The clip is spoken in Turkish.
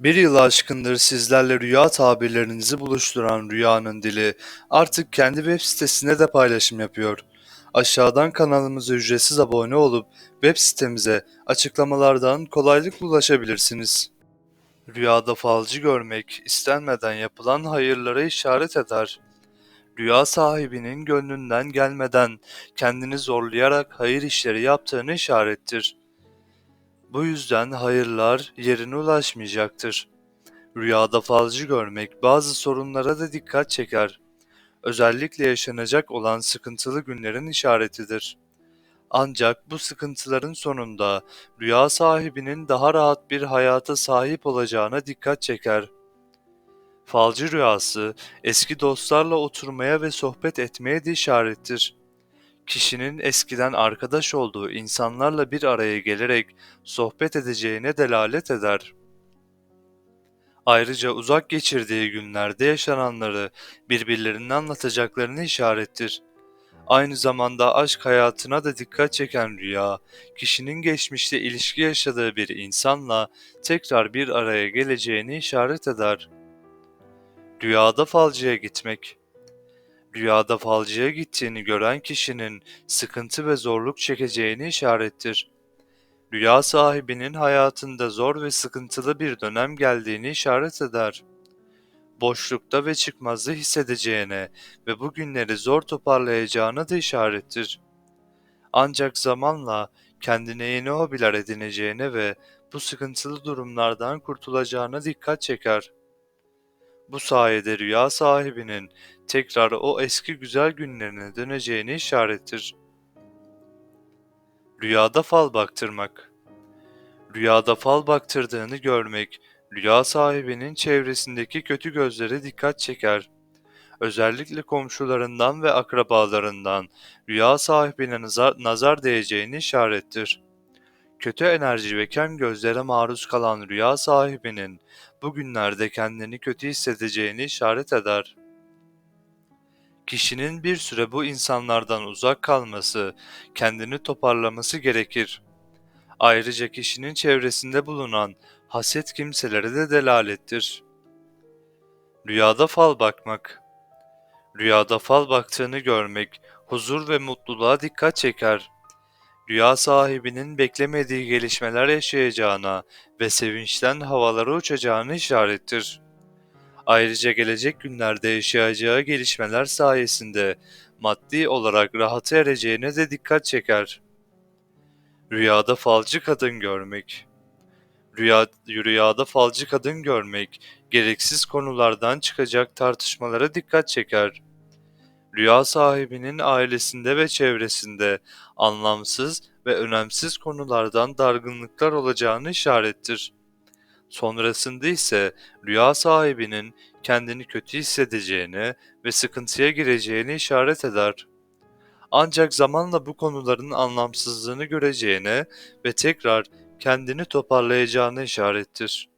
Bir yılı aşkındır sizlerle rüya tabirlerinizi buluşturan Rüyanın Dili artık kendi web sitesinde de paylaşım yapıyor. Aşağıdan kanalımıza ücretsiz abone olup web sitemize açıklamalardan kolaylıkla ulaşabilirsiniz. Rüyada falcı görmek istenmeden yapılan hayırlara işaret eder. Rüya sahibinin gönlünden gelmeden kendini zorlayarak hayır işleri yaptığını işarettir. Bu yüzden hayırlar yerine ulaşmayacaktır. Rüyada falcı görmek bazı sorunlara da dikkat çeker. Özellikle yaşanacak olan sıkıntılı günlerin işaretidir. Ancak bu sıkıntıların sonunda rüya sahibinin daha rahat bir hayata sahip olacağına dikkat çeker. Falcı rüyası eski dostlarla oturmaya ve sohbet etmeye de işarettir kişinin eskiden arkadaş olduğu insanlarla bir araya gelerek sohbet edeceğine delalet eder. Ayrıca uzak geçirdiği günlerde yaşananları birbirlerine anlatacaklarını işarettir. Aynı zamanda aşk hayatına da dikkat çeken rüya, kişinin geçmişte ilişki yaşadığı bir insanla tekrar bir araya geleceğini işaret eder. Rüyada falcıya gitmek Rüyada falcıya gittiğini gören kişinin sıkıntı ve zorluk çekeceğini işarettir. Rüya sahibinin hayatında zor ve sıkıntılı bir dönem geldiğini işaret eder. Boşlukta ve çıkmazı hissedeceğine ve bu günleri zor toparlayacağına da işarettir. Ancak zamanla kendine yeni hobiler edineceğine ve bu sıkıntılı durumlardan kurtulacağına dikkat çeker. Bu sayede rüya sahibinin tekrar o eski güzel günlerine döneceğini işarettir. Rüyada fal baktırmak Rüyada fal baktırdığını görmek, rüya sahibinin çevresindeki kötü gözlere dikkat çeker. Özellikle komşularından ve akrabalarından rüya sahibine nazar, nazar değeceğini işarettir. Kötü enerji ve kem gözlere maruz kalan rüya sahibinin bugünlerde kendini kötü hissedeceğini işaret eder. Kişinin bir süre bu insanlardan uzak kalması, kendini toparlaması gerekir. Ayrıca kişinin çevresinde bulunan haset kimselere de delalettir. Rüyada fal bakmak Rüyada fal baktığını görmek, huzur ve mutluluğa dikkat çeker. Rüya sahibinin beklemediği gelişmeler yaşayacağına ve sevinçten havalara uçacağını işarettir. Ayrıca gelecek günlerde yaşayacağı gelişmeler sayesinde maddi olarak rahata ereceğine de dikkat çeker. Rüyada falcı kadın görmek Rüya, rüyada falcı kadın görmek, gereksiz konulardan çıkacak tartışmalara dikkat çeker. Rüya sahibinin ailesinde ve çevresinde anlamsız ve önemsiz konulardan dargınlıklar olacağını işarettir. Sonrasında ise rüya sahibinin kendini kötü hissedeceğini ve sıkıntıya gireceğini işaret eder. Ancak zamanla bu konuların anlamsızlığını göreceğine ve tekrar kendini toparlayacağını işarettir.